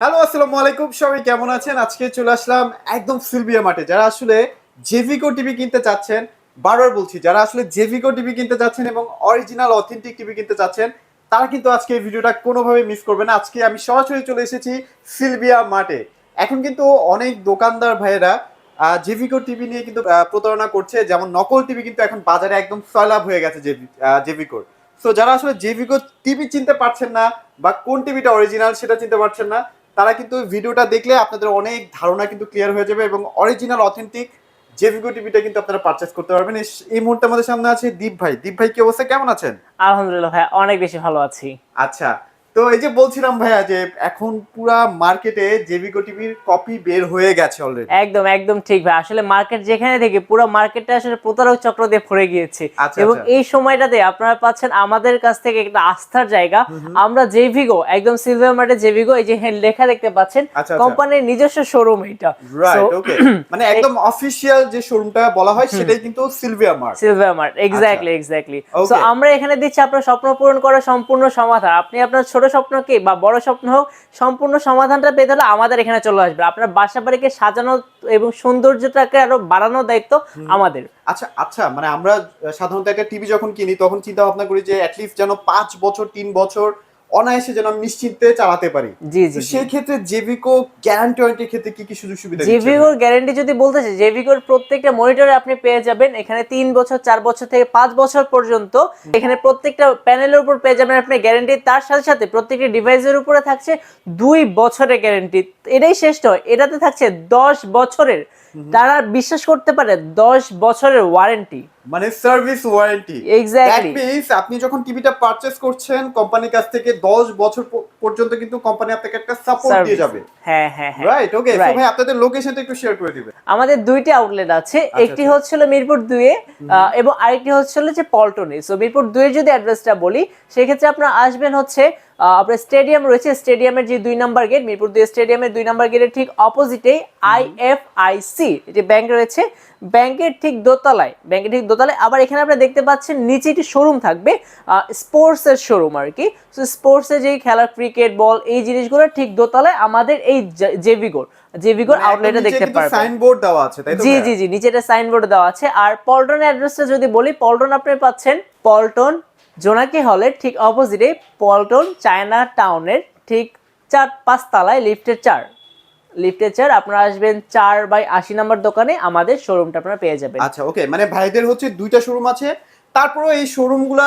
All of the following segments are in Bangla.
হ্যালো আসসালামু আলাইকুম। সবাই কেমন আছেন? আজকে চলে আসলাম একদম সিলভিয়া মাঠে। যারা আসলে জেভিকো টিভি কিনতে চাচ্ছেন, বারবার বলছি, যারা আসলে জেভিকো টিভি কিনতে চাচ্ছেন এবং অরিজিনাল অথেন্টিক টিভি কিনতে চাচ্ছেন, তারা কিন্তু আজকে এই ভিডিওটা কোনোভাবে মিস করবে না। আজকে আমি সরাসরি চলে এসেছি সিলভিয়া মাঠে। এখন কিন্তু অনেক দোকানদার ভাইয়েরা জেভিকো টিভি নিয়ে কিন্তু প্রতারণা করছে। যেমন নকল টিভি কিন্তু এখন বাজারে একদম সয়লাভ হয়ে গেছে জেভি জেভিকোর সো যারা আসলে জেভিকো টিভি চিনতে পারছেন না বা কোন টিভিটা অরিজিনাল সেটা চিনতে পারছেন না তারা কিন্তু ভিডিওটা দেখলে আপনাদের অনেক ধারণা কিন্তু ক্লিয়ার হয়ে যাবে এবং অরিজিনাল অথেন্টিক জেভিকো টিভিটা কিন্তু আপনারা পারচেস করতে পারবেন। এই- এই মুহূর্তে আমাদের সামনে আছে দীপ ভাই। দীপ ভাই কি অবস্থা? কেমন আছেন? আলহামদুলিল্লাহ ভাই অনেক বেশি ভালো আছি। আচ্ছা তো এই যে বলছিলাম ভাইয়া যে এখন পুরা মার্কেটে জেভিকো টিভির কপি বের হয়ে গেছে অলরেডি একদম একদম ঠিক ভাই। আসলে মার্কেট যেখানে থেকে পুরো মার্কেটটা আসলে প্রতারক চক্র দিয়ে ভরে গিয়েছে। আচ্ছা, এবং আচ্ছা। এই সময়টাতে আপনারা পাচ্ছেন আমাদের কাছ থেকে একটা আস্থার জায়গা। আমরা জেভিগো একদম সিলভার মার্টে জেভিগো এই যে হ্যাঁ লেখা দেখতে পাচ্ছেন। আচ্ছা। কোম্পানির নিজস্ব শোরুম এটা রাইট ওকে মানে একদম অফিশিয়াল যে শোরুমটা বলা হয় সেটাই কিন্তু Sylvia mart silver mart exactly exactly তো আমরা এখানে দিচ্ছি আপনার স্বপ্ন পূরণ করার সম্পূর্ণ সমাধান। আপনি আপনার ছোট স্বপ্নকে বা বড় স্বপ্ন হোক সম্পূর্ণ সমাধানটা পেতে হলে আমাদের এখানে চলে আসবে। আপনার বাসা বাড়িকে সাজানো এবং সৌন্দর্যটাকে আরও বাড়ানোর দায়িত্ব আমাদের। আচ্ছা আচ্ছা মানে আমরা সাধারণত একটা টিভি যখন কিনি তখন চিন্তা ভাবনা করি যে অ্যাটলিস্ট যেন পাঁচ বছর তিন বছর অনায়াসে যেন আমি নিশ্চিন্তে চালাতে পারি। জি জি সেই ক্ষেত্রে জেভিকো গ্যারান্টি ওয়ারেন্টির ক্ষেত্রে কি কি সুযোগ সুবিধা? জেভিগোর গ্যারান্টি যদি বলতে চাই জেভিগোর প্রত্যেকটা মনিটরে আপনি পেয়ে যাবেন এখানে তিন বছর চার বছর থেকে পাঁচ বছর পর্যন্ত এখানে প্রত্যেকটা প্যানেলের উপর পেয়ে যাবেন আপনি গ্যারান্টি তার সাথে সাথে প্রত্যেকটা ডিভাইসের উপরে থাকছে দুই বছরের গ্যারান্টি এটাই শ্রেষ্ঠ। এটাতে থাকছে দশ বছরের। তারা বিশ্বাস করতে পারে দশ বছরের ওয়ারেন্টি মানে সার্ভিস ওয়ারেন্টি Exactly. আপনি যখন টিভিটা পারচেজ করছেন কোম্পানির কাছ থেকে 10 বছর পর্যন্ত কিন্তু কোম্পানি আপনাকে একটা সাপোর্ট দিয়ে যাবে। হ্যাঁ হ্যাঁ রাইট ওকে Right. ভাই আপনাদের লোকেশনটা একটু শেয়ার করে দিবেন। আমাদের দুইটি আউটলেট আছে। একটি আচ্ছা। হচ্ছিল মিরপুর দুয়ে আহ, এবং আরেকটি হচ্ছিল যে পল্টনে। সো মিরপুর দুয়ে যদি অ্যাড্রেসটা বলি সেক্ষেত্রে আপনারা আসবেন হচ্ছে আপনার স্টেডিয়াম রয়েছে স্টেডিয়ামের যে দুই নাম্বার গেট মিরপুর দুই স্টেডিয়ামের দুই নাম্বার গেটের ঠিক অপোজিটেই আইএফআইসি এটি ব্যাংক রয়েছে ব্যাংকের ঠিক দোতলায় ব্যাংকের ঠিক দোতলায় আবার এখানে আপনারা দেখতে পাচ্ছেন নিচে একটি শোরুম থাকবে স্পোর্টসের শোরুম আর কি। সো স্পোর্টসের যে খেলা ক্রিকেট বল এই জিনিসগুলো ঠিক দোতলায় আমাদের এই জেভিগোর জেভিগোর আউটলেটে দেখতে পারবেন। সাইনবোর্ড দেওয়া আছে তাই তো জি জি জি নিচে একটা সাইনবোর্ড দেওয়া আছে। আর পল্টন অ্যাড্রেসটা যদি বলি পল্টন আপনি পাচ্ছেন পল্টন জোনাকি হলের ঠিক অপোজিটে পল্টন চায়না টাউনের ঠিক চার পাঁচতলায় লিফটের চার। লিফটের চার, আপনারা আসবেন চার বাই আশি নাম্বার দোকানে, আমাদের শোরুমটা আপনারা পেয়ে যাবেন। আচ্ছা ওকে মানে ভাইদের হচ্ছে দুইটা শোরুম আছে তারপরেও এই শোরুমগুলো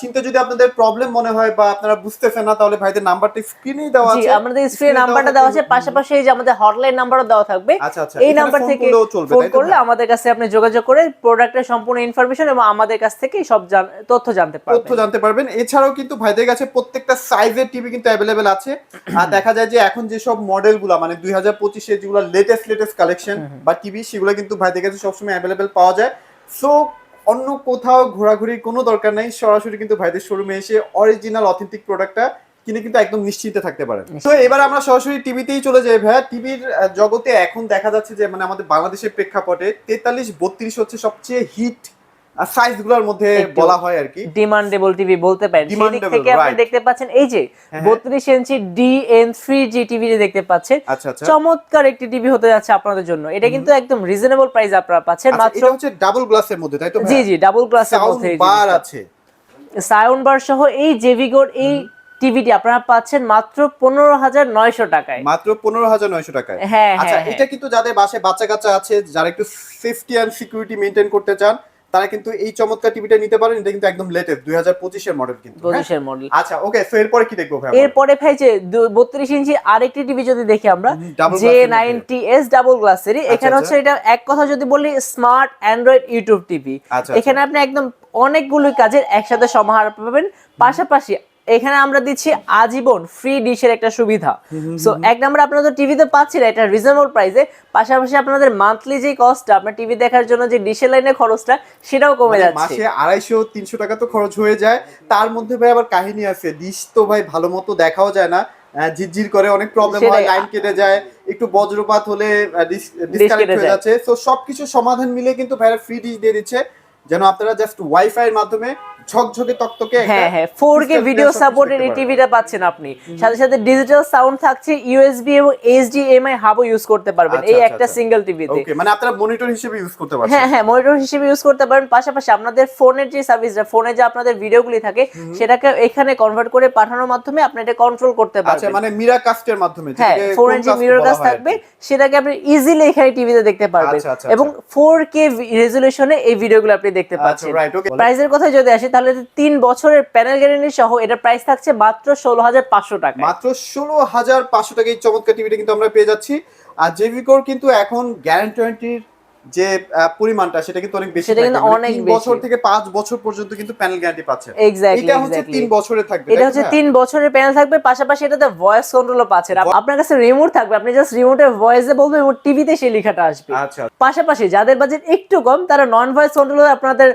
চিন্তা যদি আপনাদের প্রবলেম মনে হয় বা আপনারা বুঝতেছেন না তাহলে ভাইদের নাম্বারটা স্ক্রিনেই দেওয়া জি আছে। আমাদের স্ক্রিনে নাম্বারটা দেওয়া আছে পাশাপাশি এই যে আমাদের হটলাইন নাম্বারও দেওয়া থাকবে। আচ্ছা, আচ্ছা। এই নাম্বার থেকে ফোন করলে আমাদের কাছে আপনি যোগাযোগ করে প্রোডাক্টের সম্পূর্ণ ইনফরমেশন এবং আমাদের কাছ থেকে সব তথ্য জানতে পারবেন। তথ্য জানতে পারবেন। এছাড়াও কিন্তু ভাইদের কাছে প্রত্যেকটা সাইজের টিভি কিন্তু অ্যাভেলেবেল আছে। আর দেখা যায় যে এখন যেসব মডেলগুলো মানে দুই হাজার পঁচিশে যেগুলো লেটেস্ট লেটেস্ট কালেকশন বা টিভি সেগুলো কিন্তু ভাইদের কাছে সবসময় অ্যাভেলেবেল পাওয়া যায়। সো অন্য কোথাও ঘোরাঘুরির কোনো দরকার নাই। সরাসরি কিন্তু ভাইদের শোরুমে এসে অরিজিনাল অথেন্টিক প্রোডাক্টটা কিনে কিন্তু একদম নিশ্চিন্তে থাকতে পারেন। তো এবার আমরা সরাসরি টিভিতেই চলে যাই ভাইয়া। টিভির জগতে এখন দেখা যাচ্ছে যে মানে আমাদের বাংলাদেশের প্রেক্ষাপটে তেতাল্লিশ বত্রিশ হচ্ছে সবচেয়ে হিট সাইজগুলোর মধ্যে বলা হয় আর কি। ডিমান্ডেবল টিভি বলতে পারেন। সেদিক থেকে আপনি দেখতে পাচ্ছেন এই যে হ্যাঁ। বত্রিশ inch D N three G TV দেখতে পাচ্ছেন আচ্ছা আচ্ছা। চমৎকার একটি টিভি হতে যাচ্ছে আপনাদের জন্য। এটা কিন্তু একদম রিজনেবল প্রাইস আপনারা পাচ্ছেন। আচ্ছা, মাত্র এটা হচ্ছে ডাবল গ্লাসের মধ্যে তাই তো জি জি ডাবল গ্লাসের মধ্যে বার আছে। সাউন্ড বার সহ এই জেভিগোর এই টিভিটি আপনারা পাচ্ছেন মাত্র পনেরো হাজার নয়শো টাকায়। মাত্র পনেরো হাজার নয়শো টাকায়। হ্যাঁ, আচ্ছা হ্যাঁ, এটা কিন্তু যাদের বাসায় বাচ্চা কাচ্চা আছে যারা একটু সেফটি অ্যান্ড সিকিউরিটি মেনটেন করতে চান তারা কিন্তু এই চমৎকার টিভিটা নিতে পারেন এটা কিন্তু একদম লেটেস্ট দুই হাজার পঁচিশের মডেল কিন্তু হ্যাঁ? পঁচিশের মডেল আচ্ছা ওকে সো এরপরে কি দেখব ভাই? এরপরে ভাই যে বত্রিশ ইঞ্চি আরেকটি টিভি যদি দেখি আমরা যে double জে glass এর নাইনটি এস ডাবল গ্লাসেরই এখানে আচ্ছা। হচ্ছে এটা এক কথা যদি বলি স্মার্ট অ্যান্ড্রয়েড ইউটিউব টিভি এখানে আপনি একদম অনেকগুলো কাজের একসাথে সমাহার পাবেন। পাশাপাশি এখানে আমরা দিচ্ছি আজীবন ফ্রি ডিশের একটা সুবিধা। সো এক নম্বর আপনারা তো টিভিতে পাচ্ছেন এটা রিজনেবল প্রাইসে পাশাপাশি আপনাদের মান্থলি যে কস্টটা আপনার টিভি দেখার জন্য যে ডিশের লাইনের খরচটা সেটাও কমে মানে যাচ্ছে। মাসে আড়াইশো তিনশো টাকা তো খরচ হয়ে যায়। তার মধ্যে ভাই আবার কাহিনী আছে ডিশ তো ভাই ভালো মতো দেখাও যায় না। ঝিরঝির করে অনেক প্রবলেম হয় লাইন কেটে যায় একটু বজ্রপাত হলে ডিসকানেক্ট কেটে হয়ে যাচ্ছে। তো সবকিছু সমাধান মিলে কিন্তু ভাইরা ফ্রি ডিশ দিয়ে দিচ্ছে। যেন আপনারা জাস্ট ওয়াইফাই এর মাধ্যমে ঝকঝকে তকতকে হ্যাঁ হ্যাঁ ফোর কে crystal ভিডিও দেখতে এই টিভিটা পাচ্ছেন আপনি। সাথে সাথে ডিজিটাল সাউন্ড থাকছে ইউএসবি এবং এইচডিএমআই হাবও ইউজ করতে পারবেন আচ্ছা, এই আচ্ছা, একটা আচ্ছা। সিঙ্গেল টিভিতে ওকে মানে আপনারা মনিটর হিসেবে ইউজ করতে পারছেন। হ্যাঁ হ্যাঁ মনিটর হিসেবে ইউজ করতে পারেন পাশাপাশি আপনাদের ফোনের যে সার্ভিসটা ফোনে যে আপনাদের ভিডিওগুলি থাকে সেটাকে এখানে কনভার্ট করে পাঠানোর মাধ্যমে আপনি এটা কন্ট্রোল করতে আচ্ছা পারবেন। মানে মিরা কাস্টের মাধ্যমে হ্যাঁ ফোনের যে মিরর হয় আর থাকবে সেটাকে আপনি ইজিলি এখানে টিভিতে দেখতে পারবেন। আচ্ছা, আচ্ছা, এবং ফোর কে রেজলিউশনে এই ভিডিওগুলো আপনি দেখতে আচ্ছা পাচ্ছেন। রাইট ওকে প্রাইসের কথায় যদি আসি তাহলে তিন বছরের প্যানেল গ্যারেন্টি সহ এটা প্রাইস থাকছে মাত্র ষোলো হাজার পাঁচশো টাকা মাত্র ষোলো হাজার পাঁচশো টাকা এই চমৎকার টিভিটা কিন্তু আমরা পেয়ে যাচ্ছি। আর জেভিকোর কিন্তু এখন গ্যারান্টির যে পরিমাণটা সেটা কিন্তু অনেক বেশি থাকে। মানে অনেক বছর থেকে পাঁচ বছর পর্যন্ত কিন্তু প্যানেল গ্যারান্টি পাচ্ছে। এটা হচ্ছে তিন বছরের থাকবে এটা হচ্ছে তিন বছরের প্যানেল থাকবে পাশাপাশি এটাতে ভয়েস কন্ট্রোলও পাচ্ছেন আপনার কাছে রিমোট থাকবে আপনি জাস্ট রিমোটে ভয়েসে বলবেন এবং টিভিতে সেই লেখাটা আসবে। আচ্ছা। পাশাপাশি যাদের বাজেট একটু কম তারা নন ভয়েস কন্ট্রোল আপনাদের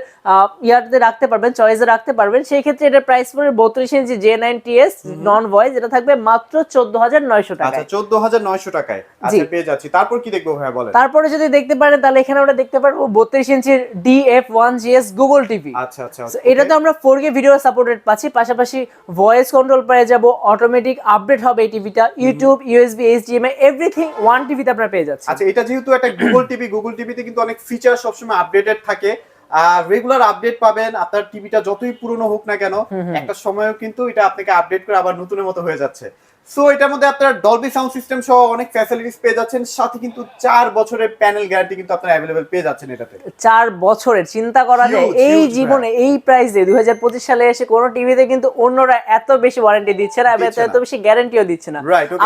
ইয়ারতে রাখতে পারবেন চয়েসে রাখতে পারবেন। সেই ক্ষেত্রে এটার প্রাইস পড়বে বত্রিশ inch J nine TS non voice এটা থাকবে মাত্র চোদ্দ হাজার নয়শো টাকা আচ্ছা চোদ্দ হাজার নয়শো টাকায়। আচ্ছা পেয়ে যাচ্ছি। তারপর কি দেখব ভাইয়া বলেন। তারপরে যদি দেখতে পারেন তাহলে এখানে আমরা দেখতে পারব বত্রিশ ইঞ্চির D F one GS Google TV আচ্ছা আচ্ছা এটা তো আমরা ফোর কে ভিডিও সাপোর্টেড পাচ্ছি পাশাপাশি ভয়েস কন্ট্রোল পেয়ে যাব অটোমেটিক আপডেট হবে এই টিভিটা YouTube USB HDMI everything one টিভিতে আপনারা পেয়ে যাচ্ছেন। আচ্ছা এটা যেহেতু একটা গুগল টিভি গুগল টিভিতে কিন্তু অনেক ফিচার সবসময় আপডেটেড থাকে। রেগুলার আপডেট পাবেন আপনার টিভিটা যতই পুরনো হোক না কেন একটা সময়ও কিন্তু এটা আপনাকে আপডেট করে আবার নতুনের মতো হয়ে যাচ্ছে। সো এটার মধ্যে আপনার ডলবি সাউন্ড সিস্টেম সহ অনেক ফ্যাসিলিটিস পেয়ে যাচ্ছেন। সাথে কিন্তু চার বছরের প্যানেল গ্যারান্টি কিন্তু আপনারা অ্যাভেলেবেল পেয়ে যাচ্ছেন এটাতে। চার বছরের চিন্তা করা যায় এই জীবনে এই প্রাইসে দুই হাজার পঁচিশ সালে এসে কোনো টিভিতে কিন্তু অন্যরা এত বেশি ওয়ারেন্টি দিচ্ছে না এবং এত বেশি গ্যারান্টিও দিচ্ছে না।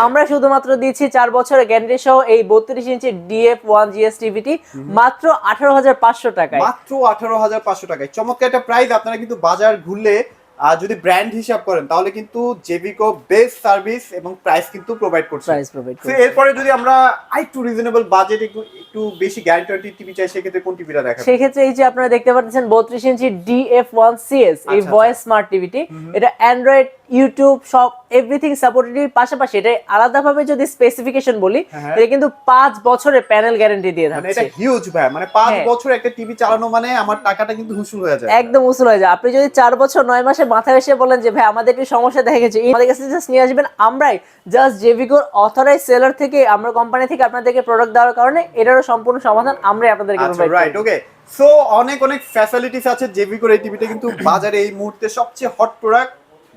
আমরা শুধুমাত্র দিচ্ছি চার বছরের গ্যারান্টি সহ এই বত্রিশ ইঞ্চি ডিএফ ওয়ান জিএস টিভিটি মাত্র আঠারো হাজার পাঁচশো টাকায়। মাত্র আঠারো হাজার পাঁচশো টাকায়। চমৎকার একটা প্রাইস আপনারা কিন্তু বাজার ঘুরলে আহ, যদি ব্র্যান্ড হিসাব করেন তাহলে কিন্তু জেভিকো বেস্ট সার্ভিস এবং প্রাইস কিন্তু প্রোভাইড করছে। প্রাইস প্রোভাইড করছে। এরপরে যদি আমরা আই টু রিজনেবল বাজেট একটু একটু বেশি গ্যারান্টি টিভি চাই সেক্ষেত্রে কোন টিভিটা দেখাবেন? সেক্ষেত্রে এই যে আপনারা দেখতে পাচ্ছেন বত্রিশ ইঞ্চি ডিএফ ওয়ান সিএস এই ভয়েস স্মার্ট টিভিটি এটা অ্যান্ড্রয়েড ইউটিউব সব এভরিথিং সাপোর্টেড পাশাপাশি এটা আলাদাভাবে যদি স্পেসিফিকেশন বলি হ্যাঁ। এটা কিন্তু পাঁচ বছরের প্যানেল গ্যারান্টি দিয়ে মানে থাকছে। এটা হিউজ ভাই। মানে পাঁচ হ্যাঁ। বছর একটা টিভি চালানো মানে আমার টাকাটা কিন্তু হুসুল হয়ে যায়। একদম উসুল হয়ে যায়। আপনি যদি চার বছর নয় মাসে মাথায় এসে বলেন যে ভাই আমাদের একটু সমস্যা দেখা গেছে আমাদের কাছে জাস্ট নিয়ে আসবেন। আমরাই জাস্ট জেভিকোর অথরাইজ সেলার থেকে আমরা কোম্পানি থেকে আপনাদেরকে প্রোডাক্ট দেওয়ার কারণে এটারও সম্পূর্ণ সমাধান আমরাই আপনাদেরকে আচ্ছা রাইট ওকে সো অনেক অনেক ফ্যাসিলিটিস আছে জেভিকোর এই টিভিটা কিন্তু বাজারে এই মুহূর্তে সবচেয়ে হট প্রোডাক্ট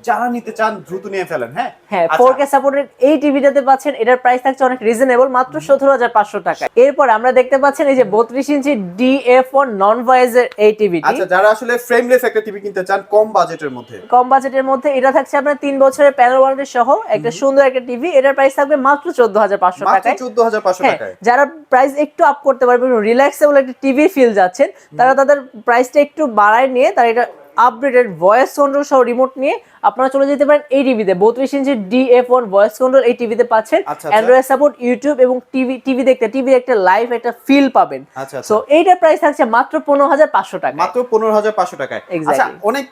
যারা নিতে চান দ্রুত নিয়ে ফেলেন হ্যাঁ? হ্যাঁ আচ্ছা, ফোর কে সাপোর্টেড এই টিভিটাতে পাচ্ছেন এটার প্রাইস থাকছে অনেক রিজনেবল মাত্র সতেরো হাজার পাঁচশো টাকা। এরপর আমরা দেখতে পাচ্ছেন এই যে বত্রিশ ইঞ্চি ডিএফ ওয়ান নন ভয়েসের এই টিভিটি। আচ্ছা যারা আসলে ফ্রেমলেস একটা টিভি কিনতে চান কম বাজেটের মধ্যে। কম বাজেটের মধ্যে এটা থাকছে আপনার তিন বছরের প্যানেল ওয়ারেন্টি সহ একটা সুন্দর একটা টিভি এটার প্রাইস থাকবে মাত্র চোদ্দ হাজার পাঁচশো মাত্র টাকায়। চোদ্দ হাজার পাঁচশো হ্যাঁ টাকায়। যারা প্রাইস একটু আপ করতে পারবেন রিল্যাক্সেবল একটা টিভি ফিল যাচ্ছেন তারা তাদের প্রাইসটা একটু বাড়ায় নিয়ে তারা এটা আপডেটেড ভয়েস কন্ট্রোল সহ রিমোট নিয়ে আপনারা চলে যেতে পারেন এই টিভিতে বত্রিশ inch DF one voice control এই টিভিতে পাচ্ছেন। আচ্ছা, আচ্ছা। অ্যান্ড্রয়েড সাপোর্ট ইউটিউব এবং টিভি টিভি দেখতে টিভি একটা লাইভ একটা ফিল পাবেন। আচ্ছা আচ্ছা। সো এইটার প্রাইস থাকছে মাত্র পনেরো হাজার পাঁচশো টাকা মাত্র পনেরো হাজার পাঁচশো টাকায়। আচ্ছা অনেক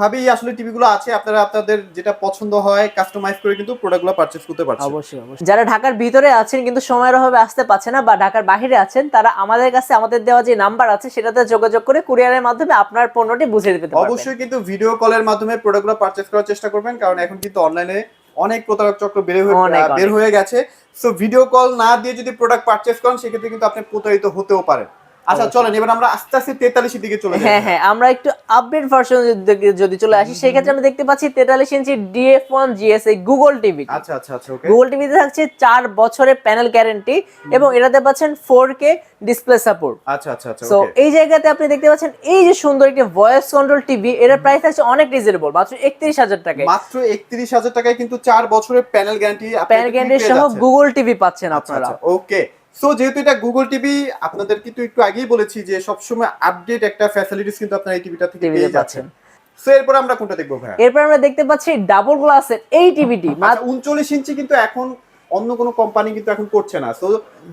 ভাবেই আসলে টিভি গুলো আছে। আপনারা আপনাদের যেটা পছন্দ হয় কাস্টমাইজ করে কিন্তু প্রোডাক্টগুলো পারচেস করতে পারছেন। অবশ্যই অবশ্যই। যারা ঢাকার ভিতরে আছেন কিন্তু সময়ের অভাবে আসতে পারছে না বা ঢাকার বাইরে আছেন তারা আমাদের কাছে আমাদের দেওয়া যে নাম্বার আছে সেটাতে যোগাযোগ করে কুরিয়ারের মাধ্যমে আপনার পণ্যটি বুঝিয়ে দিতে পারবেন। অবশ্যই কিন্তু ভিডিও কলের মাধ্যমে প্রোডাক্টগুলো পারচেস করার চেষ্টা করবেন কারণ এখন কিন্তু অনলাইনে অনেক প্রতারক চক্র বের হয়ে বের হয়ে গেছে। সো ভিডিও কল না দিয়ে যদি প্রোডাক্ট পারচেস করেন সেক্ষেত্রে কিন্তু আপনি প্রতারিত হতেও পারেন। আচ্ছা চলেন এবার আমরা আস্তে আস্তে তেতাল্লিশের দিকে চলে যাই। হ্যাঁ হ্যাঁ আমরা একটু আপডেট ভার্সন যদি চলে আসি সেক্ষেত্রে আমরা দেখতে পাচ্ছি তেতাল্লিশ inch DF one GS Google TV আচ্ছা আচ্ছা আচ্ছা ওকে গুগল টিভিতে থাকছে চার বছরের প্যানেল গ্যারেন্টি এবং এটাতে পাচ্ছেন ফোর কে ডিসপ্লে সাপোর্ট আচ্ছা আচ্ছা আচ্ছা সো এই জায়গাতে আপনি দেখতে পাচ্ছেন এই যে সুন্দর একটি ভয়েস কন্ট্রোল টিভি এটার প্রাইস আছে অনেক রিজনেবল মাত্র একত্রিশ হাজার টাকায়। মাত্র একত্রিশ হাজার টাকায় কিন্তু চার বছরের প্যানেল গ্যারান্টি প্যানেল গ্যারেন্টি সহ গুগল টিভি পাচ্ছেন আপনারা। ওকে সো যেহেতু এটা গুগল টিভি আপনাদের কিন্তু একটু আগেই বলেছি যে সবসময় আপডেট একটা ফ্যাসিলিটিস কিন্তু আপনারা এই টিভিটা থেকে পেয়ে যাচ্ছেন। সো এরপর আমরা কোনটা দেখব ভাই এরপর আমরা দেখতে পাচ্ছি ডাবল গ্লাসের এই টিভিটি আচ্ছা উনচল্লিশ ইঞ্চি কিন্তু এখন অন্য কোনো কোম্পানি কিন্তু এখন করছে না। তো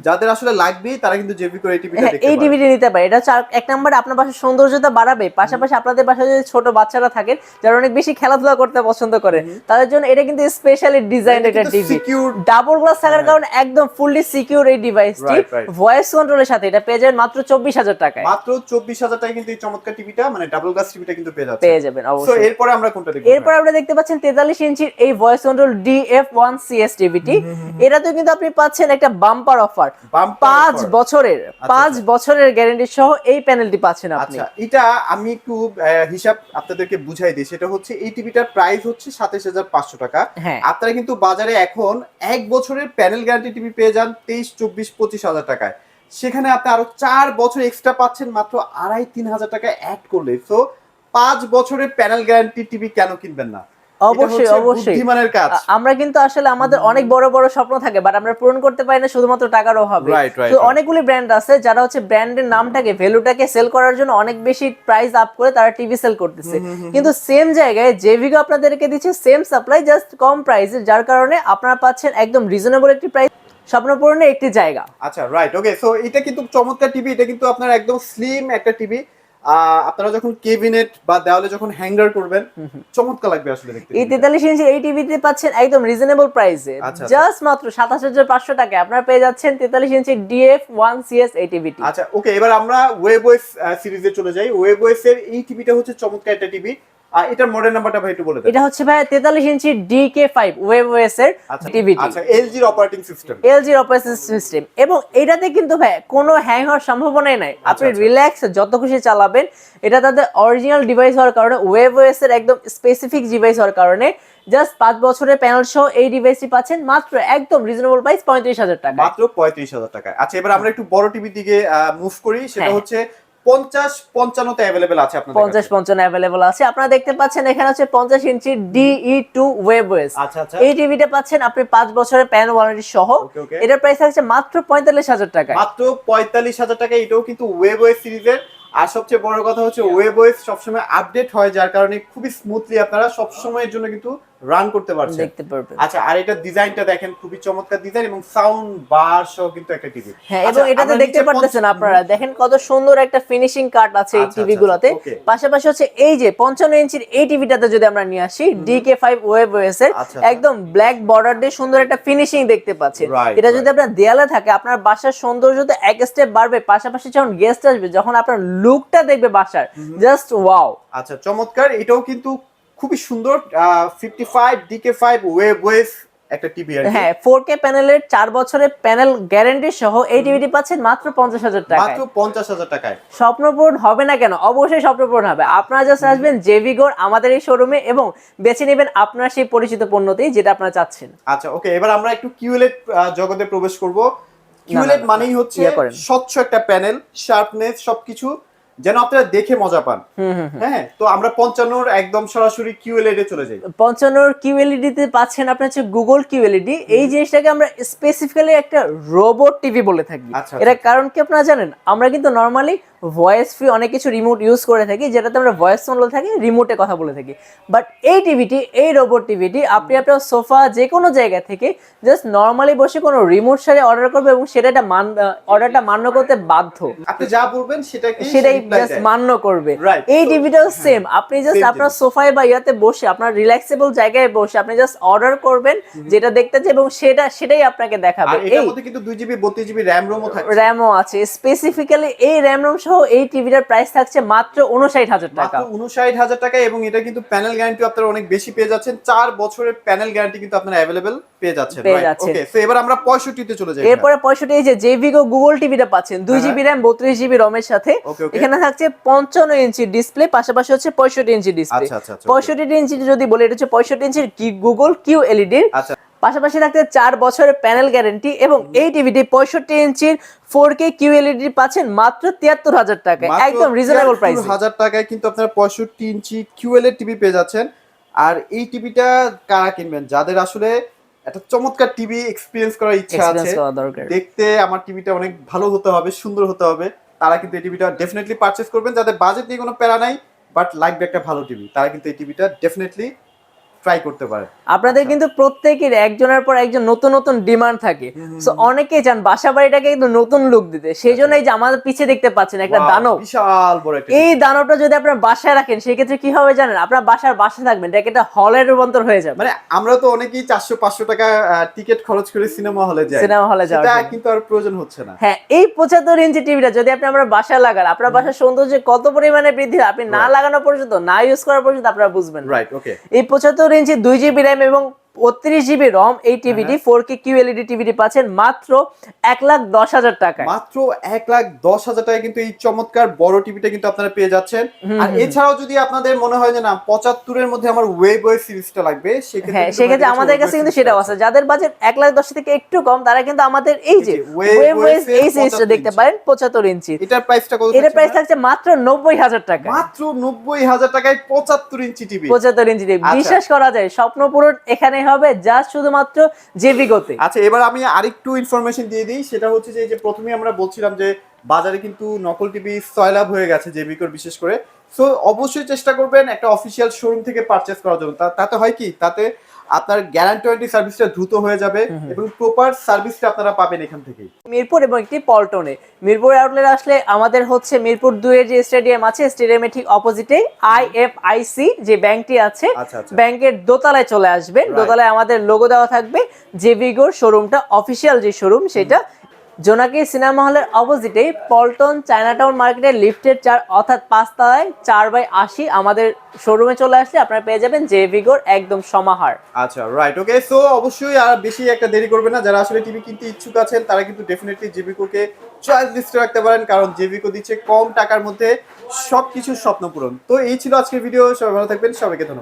যাদের আসলে লাগবে তারা কিন্তু জেভিকো এই টিভিটা হ্যাঁ দেখতে এই টিভিটি নিতে পারে। এটা এক নম্বরে আপনার বাসার সৌন্দর্যতা বাড়াবে। পাশাপাশি আপনাদের বাসায় যদি ছোট বাচ্চারা থাকেন যারা অনেক বেশি খেলাধুলা করতে পছন্দ করে তাদের জন্য এটা কিন্তু স্পেশালি ডিজাইন একটা টিভি সিকিউর ডাবল গ্লাস থাকার কারণে একদম ফুললি সিকিউর এই ডিভাইসটি. ভয়েস কন্ট্রোলের সাথে। এটা পেয়ে যাবেন মাত্র চব্বিশ হাজার টাকায়। মাত্র চব্বিশ হাজার টাকা কিন্তু এই চমৎকার টিভিটা মানে ডাবল গ্লাস টিভিটা কিন্তু পেয়ে যাচ্ছে পেয়ে যাবেন তো অবশ্যই। এরপরে আমরা কোনটা দেখব? এরপর আমরা দেখতে পাচ্ছেন তেতাল্লিশ ইঞ্চির এই voice control DF one CS টিভিটি এটাতে কিন্তু আপনি পাচ্ছেন একটা বাম্পার অফার Bumper পাঁচ বছরের পাঁচ বছরের গ্যারেন্টি সহ এই প্যানেলটি পাচ্ছেন আপনি। আচ্ছা এটা আমি একটু হিসাব আপনাদেরকে বুঝাই দিই। সেটা হচ্ছে এই টিভিটার প্রাইস হচ্ছে সাতাশ হাজার পাঁচশো টাকা। হ্যাঁ। আপনারা কিন্তু বাজারে এখন এক বছরের প্যানেল গ্যারান্টি টিভি পেয়ে যান তেইশ চব্বিশ পঁচিশ হাজার টাকায়। সেখানে আপনি আরও চার বছর এক্সট্রা পাচ্ছেন মাত্র আড়াই তিন হাজার টাকা অ্যাড করলে তো পাঁচ বছরের প্যানেল গ্যারান্টি টিভি কেন কিনবেন না? অবশ্যই অবশ্যই। কাজ। আমরা কিন্তু আসলে আমাদের অনেক বড় বড় স্বপ্ন থাকে বাট আমরা পূরণ করতে পারি না শুধুমাত্র টাকার অভাবে। তো অনেকগুলি ব্র্যান্ড আছে যারা হচ্ছে ব্র্যান্ডের নামটাকে ভ্যালুটাকে সেল করার জন্য অনেক বেশি প্রাইস আপ করে তারা টিভি সেল করতেছে। কিন্তু সেম জায়গায় জেভিগো আপনাদেরকে দিচ্ছে সেম সাপ্লাই জাস্ট কম প্রাইসে যার কারণে আপনারা পাচ্ছেন একদম রিজনেবল একটি প্রাইস স্বপ্ন পূরণের একটি জায়গা। আচ্ছা রাইট ওকে সো এটা কিন্তু চমৎকার টিভি এটা কিন্তু আপনার একদম স্লিম একটা টিভি আপনারা যখন কেবিনেট বা দেওয়ালে যখন হ্যাঙ্গার করবেন চমৎকার লাগবে আসলে দেখতে এই তেতাল্লিশ ইঞ্চি এই টিভিতে পাচ্ছেন একদম রিজনেবল প্রাইসে। জাস্ট মাত্র সাতাশ হাজার পাঁচশো টাকায় আপনারা পেয়ে যাচ্ছেন তেতাল্লিশ ইঞ্চি ডিএফ ওয়ান সিএস এই টিভিটি আচ্ছা ওকে এবার আমরা ওয়েবওয়েস সিরিজে চলে যাই। ওয়েব ওয়েস এর এই টিভিটা হচ্ছে চমৎকার একটা টিভি এটার মডেল নাম্বারটা ভাই একটু বলে দেন। এটা হচ্ছে ভাই তেতাল্লিশ ইঞ্চি ডিকে ফাইভ ওয়েব এর আচ্ছা টিভিটি আচ্ছা এলজির অপারেটিং সিস্টেম এলজির অপারেটিং সিস্টেম এবং এটাতে কিন্তু ভাই কোনো হ্যাং হওয়ার সম্ভাবনাই নাই। আপনি আচ্ছা। রিল্যাক্স যত খুশি চালাবেন। এটা তাদের অরিজিনাল ডিভাইস হওয়ার কারণে ওয়েব ওএস এর একদম স্পেসিফিক ডিভাইস হওয়ার কারণে জাস্ট পাঁচ বছরের প্যানেল সহ এই ডিভাইসটি পাচ্ছেন মাত্র একদম রিজনেবল প্রাইস পঁয়ত্রিশ হাজার টাকা মাত্র পঁয়ত্রিশ হাজার টাকায়। আচ্ছা এবার আমরা একটু বড় টিভির দিকে মুভ করি। সেটা হ্যাঁ। হচ্ছে পঞ্চাশ পঞ্চান্নতে অ্যাভেলেবেল আছে আপনাদের পঞ্চাশ পঞ্চান্ন অ্যাভেলেবল আছে। আপনারা দেখতে পাচ্ছেন এখানে হচ্ছে পঞ্চাশ ইঞ্চি ডিই টু ওয়েব আচ্ছা আচ্ছা। এই টিভিটা পাচ্ছেন আপনি পাঁচ বছরের প্যান ওয়ারেন্টি সহ। এটার প্রাইস থাকছে মাত্র পঁয়তাল্লিশ হাজার টাকায়। মাত্র পঁয়তাল্লিশ হাজার টাকা এটাও কিন্তু ওয়েবওয়েস সিরিজের। আর সবচেয়ে বড় কথা হচ্ছে ওয়েবওয়েস সবসময় আপডেট হয় যার কারণে খুবই স্মুথলি আপনারা সবসময়ের জন্য কিন্তু রান করতে পারছেন দেখতে পারবেন আচ্ছা আর এটা ডিজাইনটা দেখেন খুবই চমৎকার ডিজাইন এবং সাউন্ড বার সহ কিন্তু একটা টিভি হ্যাঁ এবং এটাতে দেখতে পারতেছেন আপনারা দেখেন কত সুন্দর একটা ফিনিশিং কাট আছে এই আচ্ছা, টিভি আচ্ছা, গুলোতে পাশাপাশি হচ্ছে এই যে পঞ্চান্ন ইঞ্চির এই টিভিটাতে যদি আমরা নিয়ে আসি ডিকে ফাইভ ওয়েব ওয়েস এর আচ্ছা, আচ্ছা। একদম ব্ল্যাক বর্ডার দিয়ে সুন্দর একটা ফিনিশিং দেখতে পাচ্ছেন এটা যদি আপনার দেয়ালে থাকে আপনার বাসার সৌন্দর্য তো এক স্টেপ বাড়বে পাশাপাশি যখন গেস্ট আসবে যখন আপনার লুকটা দেখবে বাসার জাস্ট ওয়াও আচ্ছা চমৎকার। এটাও কিন্তু খুবই সুন্দর fifty five DK five web wave একটা টিভি আর হ্যাঁ ফোর কে প্যানেলের চার বছরের প্যানেল গ্যারান্টি সহ এই টিভিটি পাচ্ছেন মাত্র পঞ্চাশ হাজার টাকায়। মাত্র পঞ্চাশ হাজার টাকায়। স্বপ্ন পূরণ হবে না কেন? অবশ্যই স্বপ্ন পূরণ হবে। আপনারা জাস্ট আসবেন জেভিগোর আমাদের এই শোরুমে এবং বেছে নেবেন আপনার সেই পরিচিত পণ্যটি যেটা আপনারা চাচ্ছেন। আচ্ছা ওকে এবার আমরা একটু কিউএলএড জগতে প্রবেশ করব। কিউলেট মানেই হচ্ছে স্বচ্ছ একটা প্যানেল শার্পনেস সবকিছু। যেন আপনারা দেখে মজা পান। হ্যাঁ তো আমরা পঞ্চান্নর একদম সরাসরি কিউএলএড এ চলে যাই। পঞ্চান্নর কিউএলইডি তে পাচ্ছেন আপনার হচ্ছে গুগল কিউএলইডি এই জিনিসটাকে আমরা স্পেসিফিক্যালি একটা রোবট টিভি বলে থাকি। আচ্ছা, এটা কারণ কি আপনারা জানেন? আমরা কিন্তু নর্মালি ভয়েস ফ্রি অনেক কিছু রিমোট ইউজ করে থাকি যেটাতে আমরা ভয়েস বলে থাকি রিমোটে কথা বলে থাকি। বাট এই টিভিটি এই রোবট টিভিটি আপনি আপনার সোফা যে কোনো জায়গা থেকে জাস্ট নর্মালি বসে কোনো রিমোট সাথে অর্ডার করবে এবং সেটা একটা মান অর্ডারটা মান্য করতে বাধ্য। আপনি যা বলবেন সেটাকে সেটাই জাস্ট মান্য করবে। এই টিভিটাও সেম আপনি জাস্ট আপনার সোফায় বা ইয়াতে বসে আপনার রিল্যাক্সেবল জায়গায় বসে আপনি জাস্ট অর্ডার করবেন যেটা দেখতে চাই এবং সেটা সেটাই আপনাকে দেখাবে। মধ্যে কিন্তু দুই জিবি বত্রিশ জিবি র্যাম রোমও থাকে র্যামও আছে। স্পেসিফিক্যালি এই র্যাম রোম সহ এই টিভিটার প্রাইস থাকছে মাত্র উনষাট হাজার টাকা। মাত্র উনষাট হাজার টাকা এবং এটা কিন্তু প্যানেল গ্যারান্টি আপনারা অনেক বেশি পেয়ে যাচ্ছেন। চার বছরের প্যানেল গ্যারান্টি কিন্তু আপনারা অ্যাভেলেবেল পেয়ে যাচ্ছেন ওকে তো এবার আমরা পঁয়ষট্টিতে চলে যাই এরপরে পঁয়ষট্টি এই যে জেভিগো গুগল টিভিটা পাচ্ছেন। দুই হ্যাঁ। জিবি র্যাম বত্রিশ জিবি রমের সাথে। ওকে এখানে থাকছে পঞ্চান্ন ইঞ্চি ডিসপ্লে পাশাপাশি হচ্ছে পঁয়ষট্টি ইঞ্চি ডিসপ্লে আচ্ছা আচ্ছা আচ্ছা পঁয়ষট্টি ইঞ্চি যদি বলি এটা হচ্ছে পঁয়ষট্টি ইঞ্চির কি গুগল কিউ এলইডির আচ্ছা। পাশাপাশি থাকতে চার বছরের প্যানেল গ্যারেন্টি এবং এই টিভিটি পঁয়ষট্টি ইঞ্চির ফোর কে কিউ এলইডি পাচ্ছেন মাত্র তিয়াত্তর হাজার টাকায় একদম রিজনেবল প্রাইস হাজার টাকায় কিন্তু আপনারা পঁয়ষট্টি ইঞ্চি কিউএল টিভি পেয়ে যাচ্ছেন। আর এই টিভিটা কারা কিনবেন? যাদের আসলে একটা চমৎকার টিভি এক্সপিরিয়েন্স করার ইচ্ছা আছে। দেখতে আমার টিভিটা অনেক ভালো হতে হবে সুন্দর হতে হবে। তারা কিন্তু এই টিভিটা ডেফিনেটলি পারচেস করবেন। যাদের বাজেট নিয়ে কোনো প্যারা নাই বাট লাগবে একটা ভালো টিভি, তারা কিন্তু এই টিভিটা ডেফিনেটলি ট্রাই করতে পারে। আপনাদের আচ্ছা। কিন্তু প্রত্যেকের একজনের পর একজন নতুন নতুন ডিমান্ড থাকে। সো অনেকেই চান বাসা বাড়িটাকে কিন্তু নতুন লুক দিতে। সেই জন্য আচ্ছা। এই যে আমাদের পিছিয়ে দেখতে পাচ্ছেন একটা দানব। বিশাল বড় একটা এই দানবটা যদি আপনার বাসায় রাখেন সেই ক্ষেত্রে কি হবে জানেন? আপনার বাসার বাসা থাকবেন এটা একটা হলের রূপান্তর হয়ে যাবে। মানে আমরা তো অনেকেই 400 500 টাকা টিকিট খরচ করে সিনেমা হলে যাই। সিনেমা হলে যাই এটা কিন্তু আর প্রয়োজন হচ্ছে না। হ্যাঁ এই 75 ইঞ্চি টিভিটা যদি আপনি আমরা বাসায় লাগান আপনার বাসার সৌন্দর্য কত পরিমাণে বৃদ্ধি আপনি না লাগানো পর্যন্ত না ইউজ করা পর্যন্ত আপনারা বুঝবেন রাইট ওকে এই 75 রেঞ্জে দুই জিবি র্যাম এবং বত্রিশ জিবি রম এই টিভিটি ফোর কে কিউ এলইডি টিভিটি পাচ্ছেন মাত্র এক লাখ দশ হাজার টাকায়। মাত্র এক লাখ দশ হাজার টাকায় কিন্তু এই চমৎকার বড় টিভিটা কিন্তু আপনারা পেয়ে যাচ্ছেন। আর এছাড়াও যদি আপনাদের মনে হয় যে না পঁচাত্তরের মধ্যে আমার ওয়েব ওয়েব সিরিজটা লাগবে সেক্ষেত্রে হ্যাঁ সেক্ষেত্রে আমাদের কাছে কিন্তু সেটাও আছে। যাদের বাজেট এক লাখ দশ থেকে একটু কম তারা কিন্তু আমাদের এই যে ওয়েব OS এই সিরিজটা দেখতে পারেন পঁচাত্তর ইঞ্চি এটার প্রাইসটা কত এটার প্রাইস? থাকছে মাত্র নব্বই হাজার টাকা মাত্র নব্বই হাজার টাকায় পঁচাত্তর ইঞ্চি টিভি পঁচাত্তর ইঞ্চি টিভি আচ্ছা। বিশ্বাস করা যায় স্বপ্ন পূরণ এখানে হবে জাস্ট শুধুমাত্র জেভিগোতে আচ্ছা এবার আমি আরেকটু ইনফরমেশন দিয়ে দিই, সেটা হচ্ছে যে যে প্রথমে আমরা বলছিলাম যে, বাজারে কিন্তু নকল টিভি সয়লাভ হয়ে গেছে জেবিকোর বিশেষ করে। সো অবশ্যই চেষ্টা করবেন একটা অফিসিয়াল শোরুম থেকে পারচেস করার জন্য। তাতে হয় কি? তাতে আপনার গ্যারান্টি ওয়ারেন্টি সার্ভিসটা দ্রুত হয়ে যাবে এবং প্রপার সার্ভিসটা আপনারা পাবেন এখান থেকে। মিরপুর এবং একটি পল্টনে। মিরপুর আউটলেট আসলে আমাদের হচ্ছে মিরপুর দুয়ের যে স্টেডিয়াম আছে স্টেডিয়ামের ঠিক অপোজিটে আইএফআইসি যে ব্যাংকটি আছে আচ্ছা আচ্ছা। ব্যাংকের দোতলায় চলে আসবেন। দোতলায় আমাদের লোগো দেওয়া থাকবে জেভিগোর শোরুমটা অফিসিয়াল যে শোরুম সেটা জোনাকি সিনেমা হলের অপোজিটে পল্টন চায়নাটাউন মার্কেটের লিফটের চার অর্থাৎ পাঁচতলায় চার বাই আশি আমাদের শোরুমে চলে আসলে আপনারা পেয়ে যাবেন জেভিগোর একদম সমাহার। আচ্ছা রাইট ওকে সো অবশ্যই আর বেশি একটা দেরি করবেন না। যারা আসলে টিভি কিনতে ইচ্ছুক আছেন, তারা কিন্তু ডেফিনেটলি জেবিকোকে চয়েস লিস্টে রাখতে পারেন, কারণ জেবিকো দিচ্ছে কম টাকার মধ্যে সবকিছুর স্বপ্ন পূরণ। তো এই ছিল আজকের ভিডিও সবাই ভালো থাকবেন, সবাইকে ধন্যবাদ।